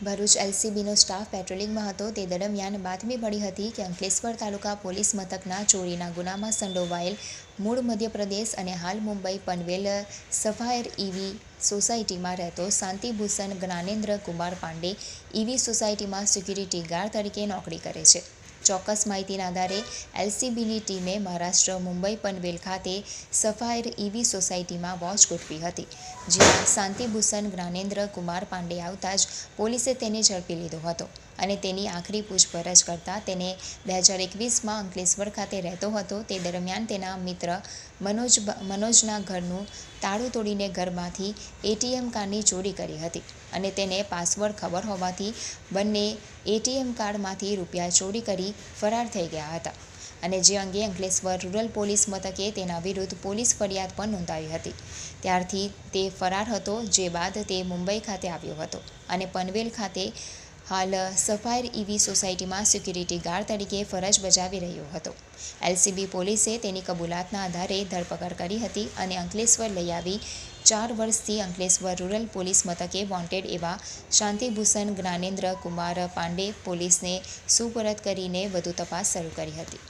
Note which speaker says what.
Speaker 1: Bharuch એલસીબીનો staff પેટ્રોલિંગમાં હતો. તે દરમિયાન બાતમી મળી હતી કે અંકલેશ્વર તાલુકા પોલીસ મથકના ચોરીના ગુનામાં સંડોવાયેલ મૂળ મધ્યપ્રદેશ અને હાલ મુંબઈ પનવેલ સફાયર ઈવી સોસાયટીમાં રહેતો શાંતિભૂષણ જ્ઞાનેન્દ્ર કુમાર પાંડે ઈવી સોસાયટીમાં સિક્યુરિટી ગાર્ડ તરીકે નોકરી કરે છે. ચોક્કસ માહિતીના આધારે એલસીબીની ટીમે મહારાષ્ટ્ર, મુંબઈ પનવેલ ખાતે સફાયર ઈવી સોસાયટીમાં વોચ ગોઠવી હતી જ્યાં શાંતિભૂષણ જ્ઞાનેન્દ્ર કુમાર પાંડે આવતા જ પોલીસે તેને ઝડપી લીધો હતો. અને તેની આખરી પૂછપરછ કરતાં તેને બે હજાર એકવીસમાં અંકલેશ્વર ખાતે રહેતો હતો. તે દરમિયાન તેના મિત્ર મનોજ મનોજના ઘરનું તાળું તોડીને ઘરમાંથી એટીએમ કાર્ડની ચોરી કરી હતી અને તેને પાસવર્ડ ખબર હોવાથી બંને એટીએમ કાર્ડમાંથી રૂપિયા ચોરી કરી ફરાર થઈ ગયા હતા અને જે અંગે અંકલેશ્વર રૂરલ પોલીસ મથકે તેના વિરુદ્ધ પોલીસ ફરિયાદ પણ નોંધાવી હતી. ત્યારથી તે ફરાર હતો, જે બાદ તે મુંબઈ ખાતે આવ્યો હતો અને પનવેલ ખાતે હાલ સફાયર ઈવી સોસાયટીમાં સિક્યુરિટી ગાર્ડ તરીકે ફરજ બજાવી રહ્યો હતો. એલસીબી પોલીસે તેની કબૂલાતના આધારે ધરપકડ કરી હતી અને અંકલેશ્વર લઈ આવી ચાર વર્ષથી અંકલેશ્વર રૂરલ પોલીસ મથકે વોન્ટેડ એવા શાંતિભૂષણ જ્ઞાનેન્દ્ર કુમાર પાંડે પોલીસને સુપરત કરીને વધુ તપાસ શરૂ કરી હતી.